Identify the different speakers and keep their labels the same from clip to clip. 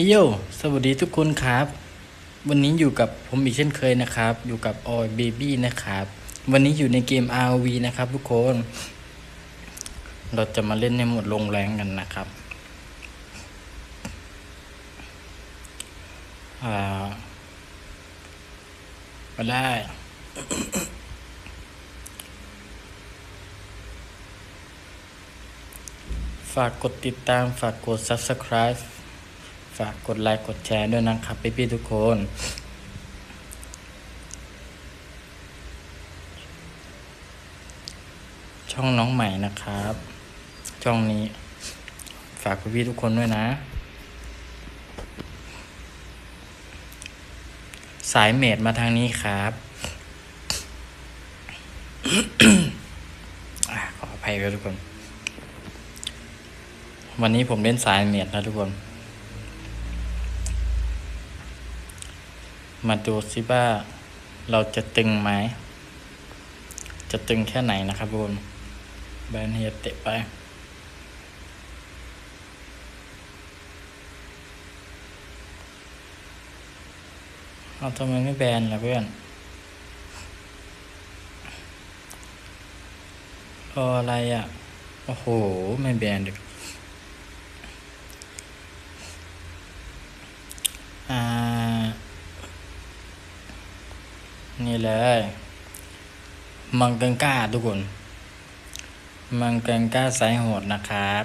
Speaker 1: ฮ้ยโย สวัสดีทุกคนครับ วันนี้อยู่กับผมอีกเช่นเคยนะครับ อยู่กับออยเบบี้นะครับ วันนี้อยู่ในเกม RV นะครับ ทุกคน เราจะมาเล่นในหมดลงแรงกันนะครับ อ่าก็ได้ ฝากกดติดตาม ฝากกด subscribe ฝากกดไลค์กดแชร์ด้วยนะครับพี่ๆทุกคนช่องน้องใหม่นะครับ ช่องนี้ ฝากพี่ๆทุกคนด้วยนะ สายเมดมาทางนี้ครับขออภัยด้วยทุกคน วันนี้ผมเล่นสายเมดนะทุกคน มาดูซิว่าเราจะตึงไหม จะตึงแค่ไหนนะครับทุกคนแบนเฮียเตะไป เอาทำไมไม่แบนล่ะเพื่อน รออะไรอะ โอ้โห ไม่แบนดึกอ่า นี่เลยมังกังก้าทุกคน มังกังก้าสายโหดนะครับ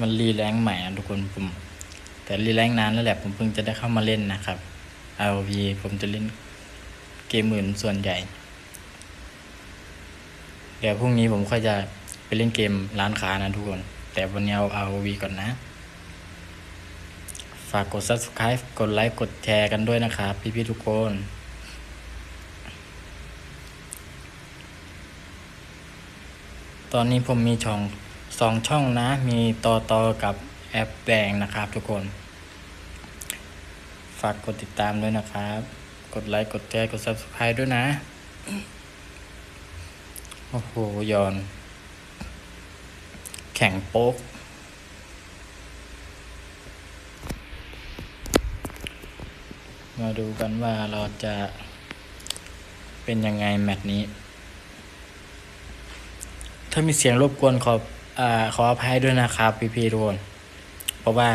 Speaker 1: มันรีแรงใหม่นะทุกคนผมแต่รีแรงนานแล้วแหละผมเพิ่งจะได้เข้ามาเล่นนะครับ ROV ผมจะเล่นเกมหมื่นส่วนใหญ่ เดี๋ยวพรุ่งนี้ผมค่อยจะไปเล่นเกมร้านค้านะทุกคน แต่วันนี้เอา ROV ก่อนนะ ฝากกด subscribe กดไลค์ กดแชร์กันด้วยนะครับ พี่ๆทุกคนตอนนี้ผมมีช่องสองช่องนะ มีต่อต่อกับแอปแดงนะครับทุกคน ฝากกดติดตามด้วยนะครับ กดไลค์ กดแชร์ กด subscribe ด้วยนะ โอ้โหยอน แข่งโป๊ก มาดูกันว่าเราจะเป็นยังไงแมตช์นี้ ถ้ามีเสียงรบกวนขออาขออภัยด้วยนะครับพี่พี่ๆทุกคนเพราะว่า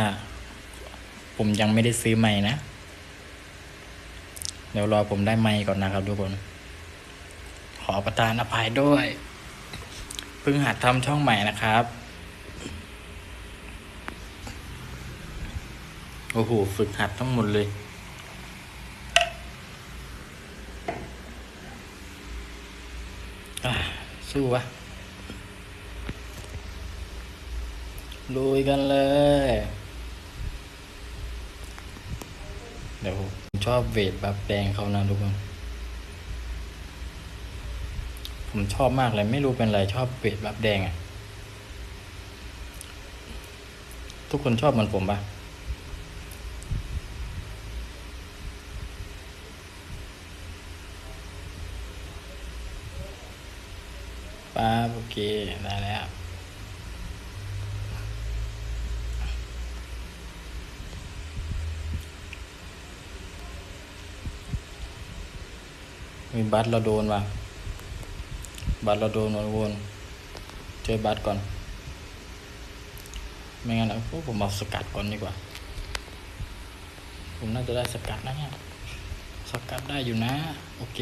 Speaker 1: ผมยังไม่ได้ซื้อใหม่นะ เดี๋ยวรอผมได้ไมค์ก่อนนะครับทุกคน ขอประทานอภัยด้วย เพิ่งหัดทำช่องใหม่นะครับโอ้โห ฝึกหัดทั้งหมดเลย อะสู้วะลุยกันเลย เดี๋ยวผมชอบเวทบัฟแดงเขานะทุกคน ผมชอบมากเลยไม่รู้เป็นไรชอบเวทบัฟแดงอะทุกคนชอบเหมือนผมปะ ป้าโอเคได้แล้วมีบัตรเราโดนว่ะบัตรเราโดนวนวนเจอบัตรก่อน ไม่งั้นเอาผมเอาสกัดก่อนดีกว่า ผมน่าจะได้สกัดนะเนี่ยสกัดได้อยู่นะ โอเค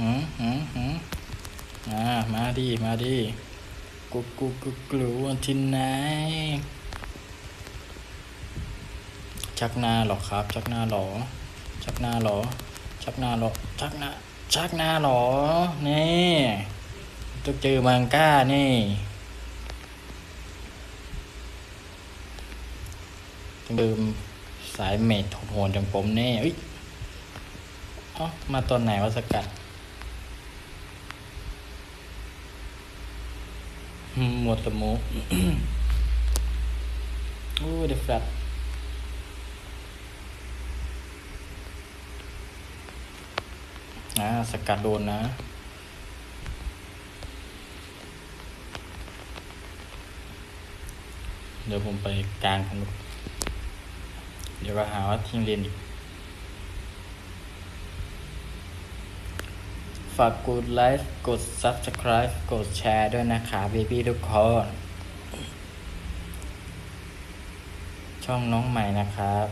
Speaker 1: หืมหืมหืม อ่ามาดิมาดิกุกกุกกุกลัวที่ไหนชักหน้าหรอครับ ชักหน้าหรอ ชักหน้าหรอ ชักหน้าหรอ ชักหน้า ชักหน้าหรอ นี่ต้องเจอมังก้านี่ดื่มสายเมดโหดอย่างผมแน่เอ้ยเอ้ามาตอนไหนวะสกัด หมดสมูโอ้เดฟแฟลตนะสกัดโดนนะเดี๋ยวผมไปกลางของเดี๋ยวก็หาว่าทิ้งเลนอีกากกดไลค์กด Subscribe กดแชร์ด้วยนะคะพี่พี่ทุกคน ช่องน้องใหม่นะครับ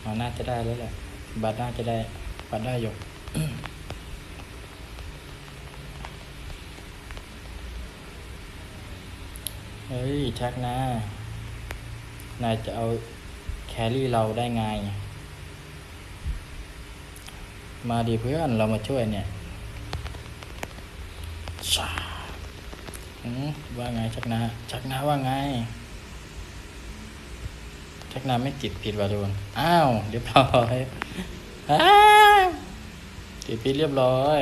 Speaker 1: เราน่าจะได้แล้วแหละบัตรน่าจะได้ บัตรได้อยู่เฮ้ยชักนะ นายจะเอาแครี่เราได้ไง มาดีเพื่อนเรามาช่วยเนี่ย ว่าไงชักนะชักนะว่าไง ชักน้ำไม่ติดผิดว่ะโดนอ้าวเรียบร้อยอ้าวติดผิดเรียบร้อย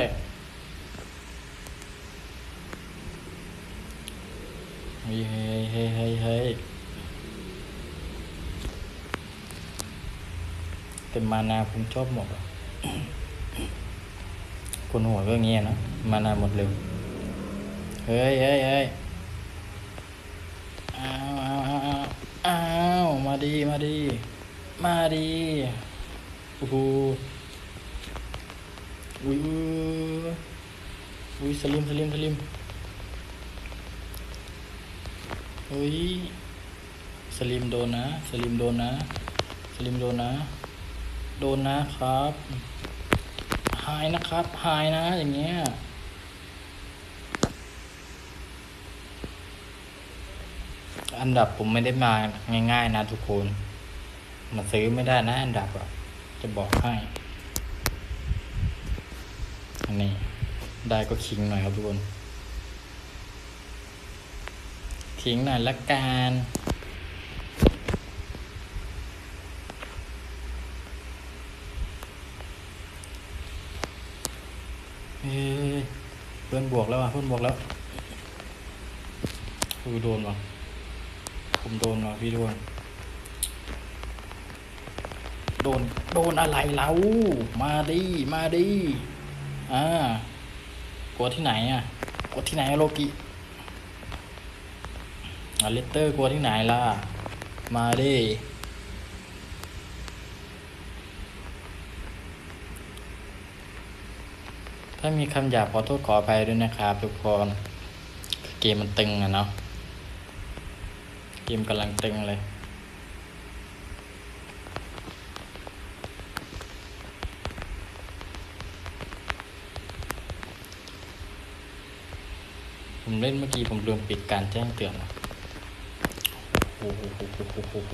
Speaker 1: เฮ้ยเฮ้ยเฮ้ยเฮ้ยเฮ่เต็มมานาผมชอบหมดคนหัวก็เงี้ยนะมานาหมดเร็ว เฮ้ยเฮ้ยเฮ้ยอ้าวอ้าวอ้าวอ้าวอ้ามาดีมาดี มาดีโอ้โหอุ้ยอุ้ยอุ้ยสลิมสลิมสลิมเฮ้ยสลิมโดนนะสลิมโดนนะสลิมโดนนะ โดนนะครับ หายนะครับ หายนะอย่างเงี้ย อันดับผมไม่ได้มาง่าย ๆ นะทุกคน มาซื้อไม่ได้นะ อันดับอะจะบอกให้ อันนี้ ได้ก็คิงหน่อยครับทุกคนทิ้งหน่อยละกันเฮ้ยเพื่อนบวกแล้วอะเพื่อนบวกแล้วคือโดนว่ะ ผมโดนว่ะพี่โดนโดน โดนอะไรเรามาดิมาดิอ่ากลัวที่ไหนอะกลัวที่ไหนอะโลกิอเลตเตอร์กลัวที่ไหนล่ะ มาดิถ้ามีคำหยาบขอโทษขออภัยด้วยนะครับทุกคน เกมมันตึงอะเนาะ เกมกำลังตึงเลย ผมเล่นเมื่อกี้ผมลืมปิดการแจ้งเตือนนะโอ้โหโอ้โหโอ้โหโอ้โห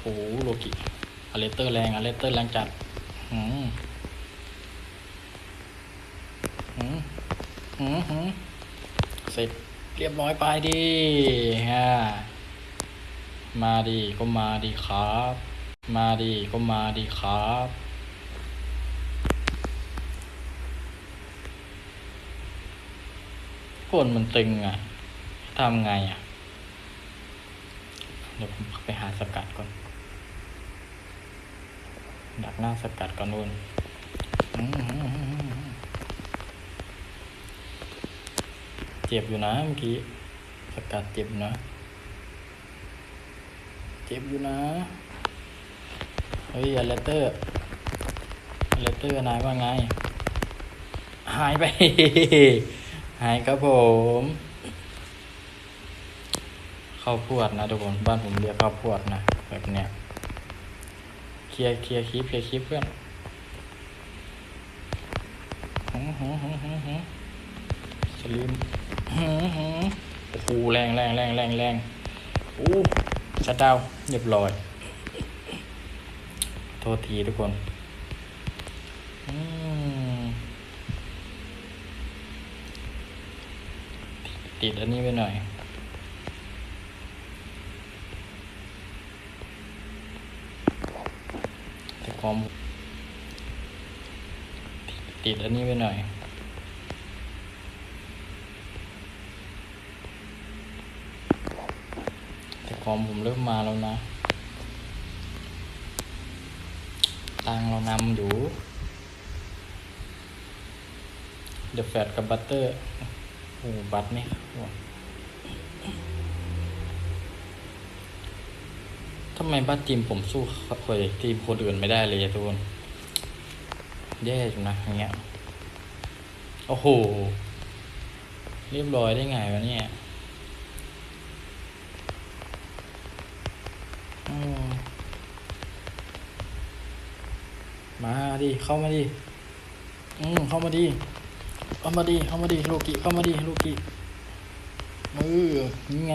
Speaker 1: โอ้โหโลกิอเลเตอร์แรงอเลเตอร์แรงจัดหืมหืมหืมหืมเสร็จเรียบร้อยไปดิฮะ มาดีก็มาดีครับ มาดีก็มาดีครับกนมันตึงอะทำไงอะ เดี๋ยวผมไปหาสกัดก่อน ดักหน้าสกัดก่อนนู่นเจ็บอยู่นะเมื่อกี้ สกัดเจ็บนะ เจ็บอยู่นะ เฮ้ยอเลเตอร์อเลเตอร์นายว่าไง หายไป หายครับผม ข้าวพวดนะทุกคน บ้านผมเรียกข้าวพวดนะ แบบเนี้ย เคลียร์เคลียร์คลิปเคลียร์คลิปเพื่อนหืมหืมหืมหืมหืมสลิมหืมหืมโอ้โหแรงแรงแรงแรงแรงโอ้ ชัดดาวเรียบร้อย โทษทีทุกคนติดอันนี้ไปหน่อย แต่ความติดอันนี้ไปหน่อย แต่ามผมเริ่มมาแล้วนะ ตังเรานำอยู่ เดอะแฟตกับบัตเตอร์ โอ้บัตรนี่ครับทำไมบ้านทีมผมสู้คอยทีมคนอื่นไม่ได้เลยทุกคนแย่จังนะอย่างเงี้ย โอ้โห เรียบร้อยได้ไงวะเนี่ยอืม มาดิเข้ามาดิอืมเข้ามาดิเข้ามาดิเข้ามาดิลูกิเข้ามาดิลูกิเออนี่ไง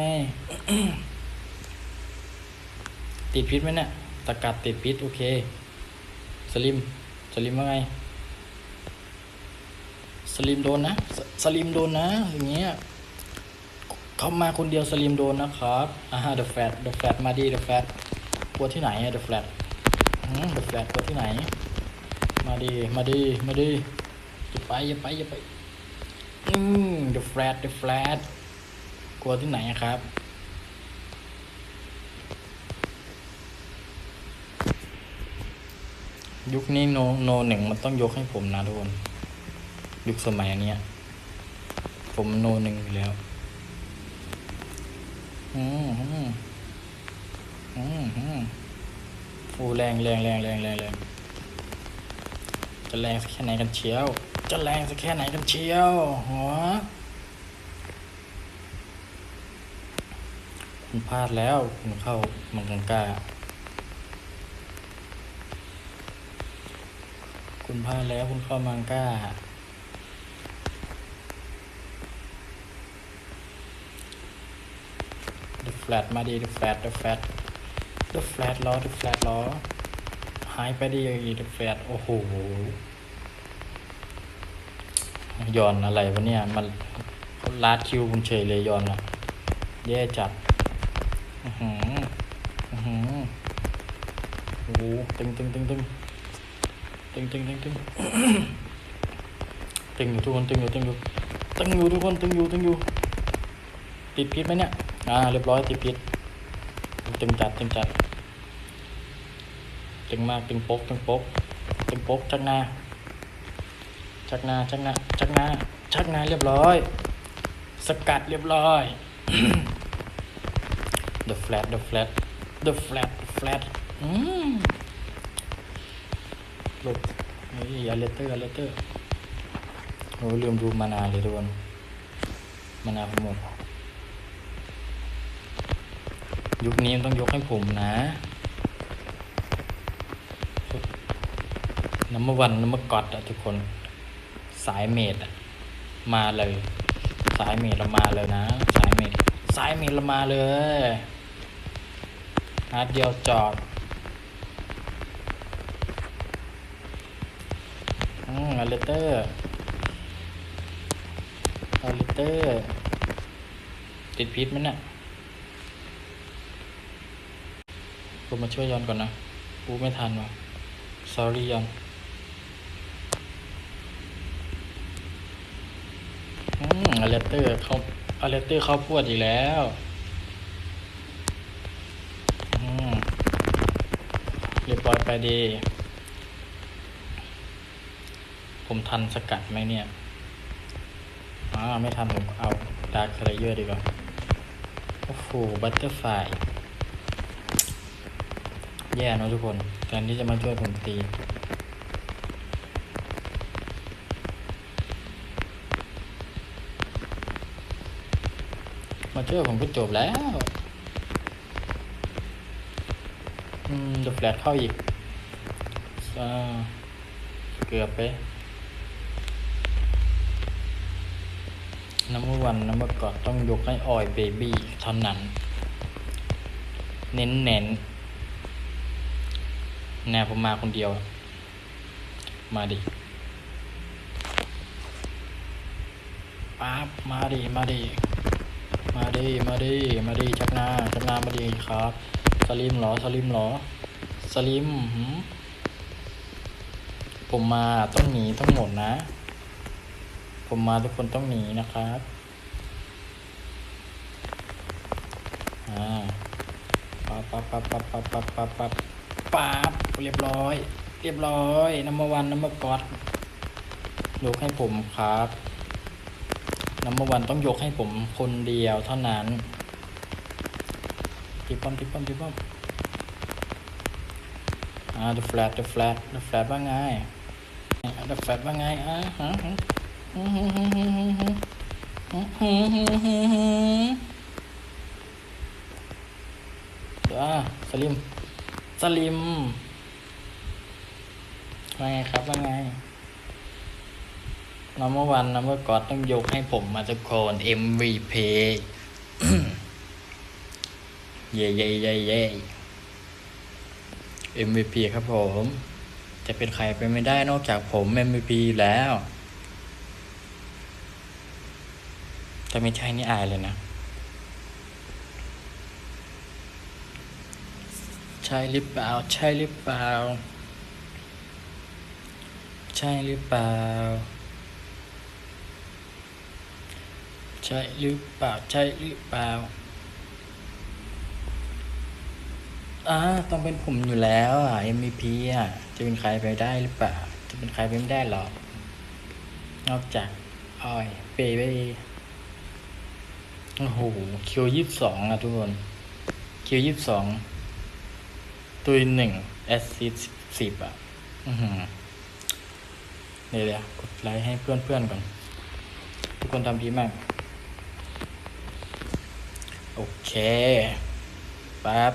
Speaker 1: ติดพิษไหมเนี่ยตะกัดติดพิษโอเค สลิม สลิมว่าไง สลิมโดนนะสสลิมโดนนะ อย่างเงี้ยเขามาคนเดียวสลิมโดนนะครับอ่าเดอะแฟตเดอะแฟตมาดีเดอะแฟตกลัวที่ไหนอะเดอะแฟตเดอะแฟตกลัวที่ไหน มาดี มาดี มาดีอย่าไปอย่าไปอย่าไป อืมเดอะแฟตเดอะแฟลตกลัวที่ไหนครับ ยุคนี้โนโนหนึ่งมันต้องยกให้ผมนะทุกคน ยุคสมัยเนี้ย ผมโนหนึ่งอยู่แล้ว อืมอืมอืมอืมโอ้แรงแรงแรงแรงแรงแรง จะแรงสักแค่ไหนกันเชียว จะแรงสักแค่ไหนกันเชียวหัวคุณพลาดแล้วคุณเข้ามังกังกาคุณพลาดแล้วคุณเข้ามังก้า The flat มาดี The flat The flat The flat ล้อ The flat ล้อ หายไปดี The flat โอ้โหย้อนอะไรวะเนี่ย มันลาดคิวคุณเฉยเลยย้อนอะ แย่จัดอือหืออือหือโอ้โหตึงตึงตึงตึงตึงตึงตึงตึงตึงอยู่ทุกคนตึงอยู่ตึงอยู่ตึงอยู่ทุกคนตึงอยู่ตึงอยู่ติดพิษไหมเนี่ย อ่า เรียบร้อยติดพิษตึงจัดตึงจัด ตึงมากตึงปกตึงปกตึงปกชักหน้าชักหน้าชักหน้าชักหน้าชักหน้าเรียบร้อย สกัดเรียบร้อย the flat the flat the flat the flat อืมหลบนี่อเลเตอร์อเลเตอร์โอ้ลืมดูมานาเลยทุกคนมานาผมหมดยุคนี้ต้องยกให้ผมนะ น้ำมวันน้ำมกอดอะทุกคน สายเมดอะมาเลย สายเมดเรามาเลยนะ สายเมดสายเมดเรามาเลยนัดเดียวจอดอืมอเลเตอร์อเลเตอร์ ติดพิษไหมเนี่ยกูมาช่วยย้อนก่อนนะ กูไม่ทันว่ะ sorry ย้อน ออเลเตอร์เขาอเลเตอร์เขาพวดอีกแล้วเรียบร้อยไปดี ผมทันสกัดไหมเนี่ยอ่าไม่ทันผมเอาดาร์คเลเยอร์ดีกว่า โอ้โห บัตเตอร์ไฟแย่เนอะทุกคนแทนที่จะมาช่วยผมตี มาช่วยผมก็จบแล้วอืมดอะแฟลชเข้าอีกอ่าเกือบไปน้ำวันน้ำมกอดต้องยกให้ออยเบบี้เท่านั้น เน้นเน้นแนวผมมาคนเดียว มาดิป๊าบมาดิมาดิ ดิมาดิมาดิชักหน้าชักหน้ามาดิครับสลิมเหรอสลิมเหรอสลิมผมมาต้องหนีต้องหมดนะ ผมมาทุกคนต้องหนีนะครับอ่าปั๊บปั๊บปั๊บปั๊บปั๊บปั๊บปั๊บปั๊บปั๊บเรียบร้อย เรียบร้อยน้ำมาวันน้ำมากอดยกให้ผมครับ น้ำมเบวันต้องยกให้ผมคนเดียวเท่านั้นติปป้อมติปป้อมติปป้อมอ่า the flat the flat the flat ว่าไง the flat ว่าไงอ่าฮะฮะฮะฮะฮะฮะฮะฮะฮะฮะฮะอ่าสลิม สลิมว่าไงครับว่าไง นัมเมื่อวันนัมเมื่อกอดต้องยกให้ผมมาทุกคน MVP เย่เย่เย่เย่ MVP ครับผม จะเป็นใครไปไม่ได้นอกจากผม MVP แล้วถ้าไม่ใช่นี่อายเลยนะ ใช่หรือเปล่า ใช่หรือเปล่า ใช่หรือเปล่า ใช่หรือเปล่าใช่หรือเปล่าอ่าต้องเป็นผมอยู่แล้วอะ MVP อะ จะเป็นใครไปได้หรือเปล่า จะเป็นใครไปไม่ได้หรอก นอกจากอ้อยเปเป้โอ้โหคิวยี่สิบสองอะทุกคนคิวยี่สิบสองตัวหนึ่งแอสซิสสิบอะอือหือเดี๋ยวเดี๋ยวกดไลค์ให้เพื่อนๆก่อน ทุกคนทำดีมาก โอเคปั๊บ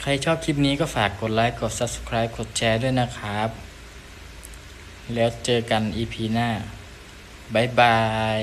Speaker 1: ใครชอบคลิปนี้ก็ฝากกดไลค์ กด Subscribe กดแชร์ด้วยนะครับ แล้วเจอกัน EP หน้า บ๊ายบาย